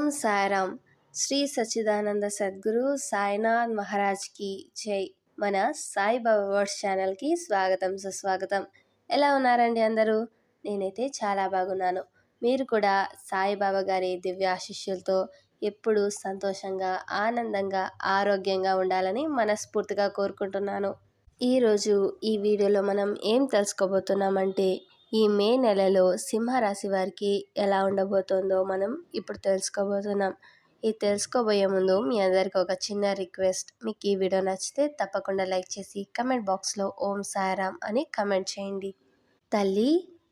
ఓం సాయిరామ్ శ్రీ సచ్చిదానంద సద్గురు సాయినాథ్ మహారాజ్కి జై. మన సాయిబాబా వర్డ్స్ ఛానల్కి స్వాగతం సుస్వాగతం. ఎలా ఉన్నారండి అందరూ? నేనైతే చాలా బాగున్నాను. మీరు కూడా సాయిబాబా గారి దివ్యాశిష్యులతో ఎప్పుడూ సంతోషంగా ఆనందంగా ఆరోగ్యంగా ఉండాలని మనస్ఫూర్తిగా కోరుకుంటున్నాను. ఈరోజు ఈ వీడియోలో మనం ఏం తెలుసుకోబోతున్నామంటే ఈ మే నెలలో సింహరాశి వారికి ఎలా ఉండబోతోందో మనం ఇప్పుడు తెలుసుకోబోతున్నాం. ఇది తెలుసుకోబోయే ముందు మీ అందరికి ఒక చిన్న రిక్వెస్ట్. మీకు ఈ వీడియో నచ్చితే తప్పకుండా లైక్ చేసి కమెంట్ బాక్స్లో ఓం సాయిరామ్ అని కమెంట్ చేయండి. తల్లి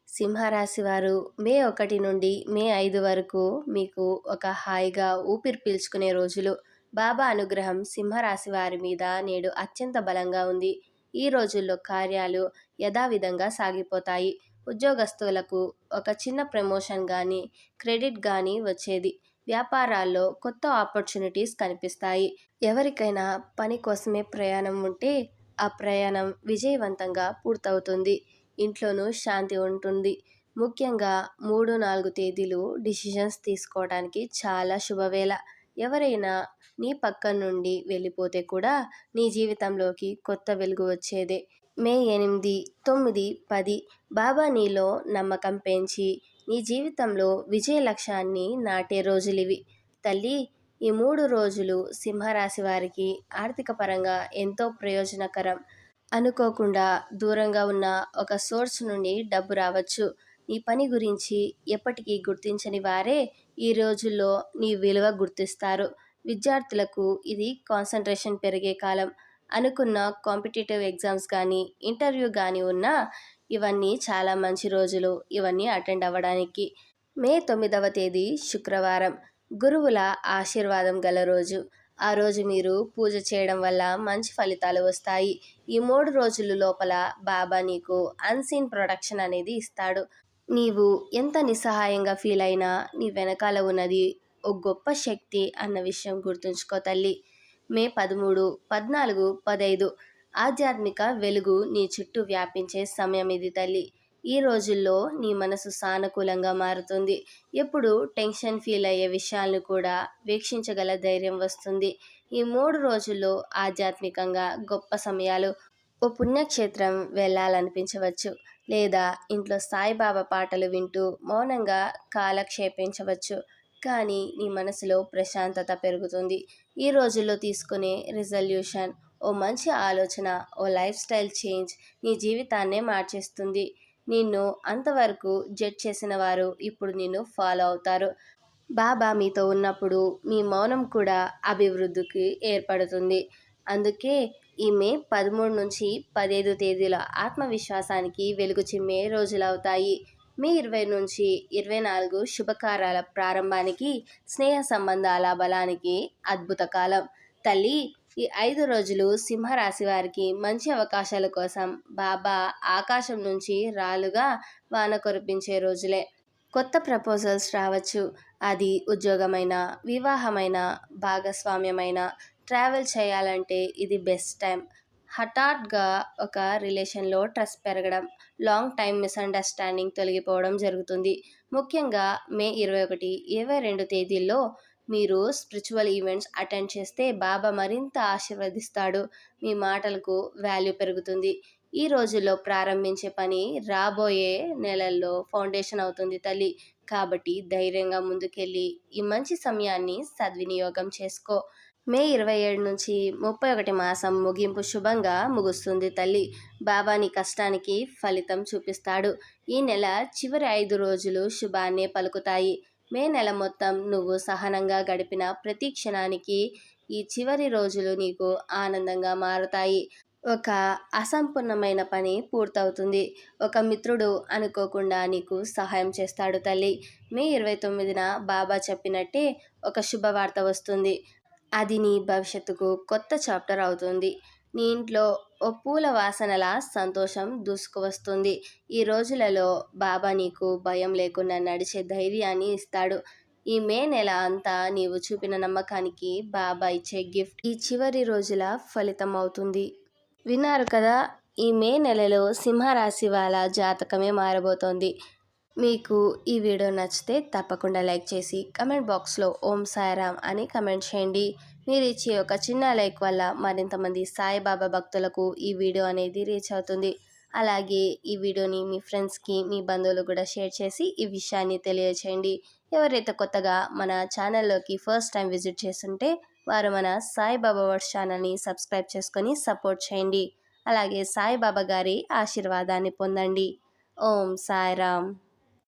సింహరాశి వారు మే ఒకటి నుండి మే ఐదు వరకు మీకు ఒక హాయిగా ఊపిరి పీల్చుకునే రోజులు. బాబా అనుగ్రహం సింహరాశి వారి మీద నేడు అత్యంత బలంగా ఉంది. ఈ రోజుల్లో కార్యాలు యథావిధంగా సాగిపోతాయి. ఉద్యోగస్తులకు ఒక చిన్న ప్రమోషన్ కానీ క్రెడిట్ కానీ వచ్చేది. వ్యాపారాల్లో కొత్త ఆపర్చునిటీస్ కనిపిస్తాయి. ఎవరికైనా పని కోసమే ప్రయాణం ఉంటే ఆ ప్రయాణం విజయవంతంగా పూర్తవుతుంది. ఇంట్లోనూ శాంతి ఉంటుంది. ముఖ్యంగా మూడు నాలుగు తేదీలు డిసిషన్స్ తీసుకోవడానికి చాలా శుభవేళ. ఎవరైనా నీ పక్క నుండి వెళ్ళిపోతే కూడా నీ జీవితంలోకి కొత్త వెలుగు వచ్చేదే. మే ఎనిమిది తొమ్మిది పది బాబా నీలో నమ్మకం పెంచి నీ జీవితంలో విజయ లక్ష్యాన్ని నాటే రోజులివి. తల్లి ఈ మూడు రోజులు సింహరాశి వారికి ఆర్థిక పరంగా ఎంతో ప్రయోజనకరం. అనుకోకుండా దూరంగా ఉన్న ఒక సోర్స్ నుండి డబ్బు రావచ్చు. నీ పని గురించి ఎప్పటికీ గుర్తించని వారే ఈ రోజుల్లో నీ విలువ గుర్తిస్తారు. విద్యార్థులకు ఇది కాన్సన్ట్రేషన్ పెరిగే కాలం. అనుకున్న కాంపిటేటివ్ ఎగ్జామ్స్ కానీ ఇంటర్వ్యూ కానీ ఉన్నా ఇవన్నీ చాలా మంచి రోజులు ఇవన్నీ అటెండ్ అవ్వడానికి. మే తొమ్మిదవ తేదీ శుక్రవారం. గురువుల ఆశీర్వాదం గల రోజు. ఆ రోజు మీరు పూజ చేయడం వల్ల మంచి ఫలితాలు వస్తాయి. ఈ మూడు రోజుల లోపల బాబా నీకు అన్సీన్ ప్రొడక్షన్ అనేది ఇస్తాడు. నీవు ఎంత నిస్సహాయంగా ఫీల్ అయినా నీ వెనకాల ఉన్నది ఒక గొప్ప శక్తి అన్న విషయం గుర్తుంచుకో తల్లి. మే పదమూడు పద్నాలుగు పదైదు. ఆధ్యాత్మిక వెలుగు నీ చుట్టూ వ్యాపించే సమయం ఇది తల్లి. ఈ రోజుల్లో నీ మనసు సానుకూలంగా మారుతుంది. ఎప్పుడు టెన్షన్ ఫీల్ అయ్యే విషయాలను కూడా వీక్షించగల ధైర్యం వస్తుంది. ఈ మూడు రోజుల్లో ఆధ్యాత్మికంగా గొప్ప సమయాలు ఓ పుణ్యక్షేత్రం వెళ్ళాలనిపించవచ్చు లేదా ఇంట్లో సాయిబాబా పాటలు వింటూ మౌనంగా కాలక్షేపించవచ్చు. కానీ నీ మనసులో ప్రశాంతత పెరుగుతుంది. ఈ రోజుల్లో తీసుకునే రిజల్యూషన్ ఓ మంచి ఆలోచన ఓ లైఫ్ స్టైల్ చేంజ్ నీ జీవితాన్నే మార్చేస్తుంది. నిన్ను అంతవరకు జడ్జ్ చేసిన వారు ఇప్పుడు నిన్ను ఫాలో అవుతారు. బాబా మీతో ఉన్నప్పుడు మీ మౌనం కూడా అభివృద్ధికి ఏర్పడుతుంది. అందుకే ఈ మే పదమూడు నుంచి పదిహేదు తేదీల ఆత్మవిశ్వాసానికి వెలుగు చిమ్మే రోజులవుతాయి. మే ఇరవై నుంచి ఇరవై నాలుగు శుభకార్యాల ప్రారంభానికి స్నేహ సంబంధాల బలానికి అద్భుత కాలం. తల్లి ఈ ఐదు రోజులు సింహరాశి వారికి మంచి అవకాశాల కోసం బాబా ఆకాశం నుంచి రాలుగా వాన కురిపించే రోజులే. కొత్త ప్రపోజల్స్ రావచ్చు. అది ఉద్యోగమైన వివాహమైన భాగస్వామ్యమైన ట్రావెల్ చేయాలంటే ఇది బెస్ట్ టైం. హఠాత్గా ఒక రిలేషన్లో ట్రస్ట్ పెరగడం లాంగ్ టైం మిస్అండర్స్టాండింగ్ తొలగిపోవడం జరుగుతుంది. ముఖ్యంగా మే ఇరవై ఒకటి ఇరవై రెండు తేదీల్లో మీరు స్పిరిచువల్ ఈవెంట్స్ అటెండ్ చేస్తే బాబా మరింత ఆశీర్వదిస్తాడు. మీ మాటలకు వాల్యూ పెరుగుతుంది. ఈ రోజుల్లో ప్రారంభించే పని రాబోయే నెలల్లో ఫౌండేషన్ అవుతుంది తల్లి. కాబట్టి ధైర్యంగా ముందుకెళ్ళి ఈ మంచి సమయాన్ని సద్వినియోగం చేసుకో. మే ఇరవై ఏడు నుంచి ముప్పై ఒకటి మాసం ముగింపు శుభంగా ముగుస్తుంది తల్లి. బాబాని కష్టానికి ఫలితం చూపిస్తాడు. ఈ నెల చివరి ఐదు రోజులు శుభాన్నే పలుకుతాయి. మే నెల మొత్తం నువ్వు సహనంగా గడిపిన ప్రతి క్షణానికి ఈ చివరి రోజులు నీకు ఆనందంగా మారుతాయి. ఒక అసంపూర్ణమైన పని పూర్తవుతుంది. ఒక మిత్రుడు అనుకోకుండా నీకు సహాయం చేస్తాడు తల్లి. మే ఇరవై తొమ్మిదిన బాబా చెప్పినట్టే ఒక శుభవార్త వస్తుంది. అది నీ భవిష్యత్తుకు కొత్త చాప్టర్ అవుతుంది. నీ ఇంట్లో ఓ పూల వాసనల సంతోషం దూసుకువస్తుంది. ఈ రోజులలో బాబా నీకు భయం లేకుండా నడిచే ధైర్యాన్ని ఇస్తాడు. ఈ మే నెల అంతా నీవు చూపిన నమ్మకానికి బాబా ఇచ్చే గిఫ్ట్ ఈ చివరి రోజుల ఫలితం అవుతుంది విన్నారు కదా ఈ మే నెలలో సింహరాశి వాళ్ళ జాతకమే మారబోతోంది. మీకు ఈ వీడియో నచ్చితే తప్పకుండా లైక్ చేసి కమెంట్ బాక్స్లో ఓం సాయిరామ్ అని కమెంట్ చేయండి. మీరు ఇచ్చే ఒక చిన్న లైక్ వల్ల మరింతమంది సాయిబాబా భక్తులకు ఈ వీడియో అనేది రీచ్ అవుతుంది. అలాగే ఈ వీడియోని మీ ఫ్రెండ్స్కి మీ బంధువులు కూడా షేర్ చేసి ఈ విషయాన్ని తెలియచేయండి. ఎవరైతే కొత్తగా మన ఛానల్లోకి ఫస్ట్ టైం విజిట్ చేస్తుంటే వారు మన సాయిబాబా వర్డ్స్ ఛానల్ని సబ్స్క్రైబ్ చేసుకొని సపోర్ట్ చేయండి. అలాగే సాయిబాబా గారి ఆశీర్వాదాన్ని పొందండి. ఓం సాయిరామ్.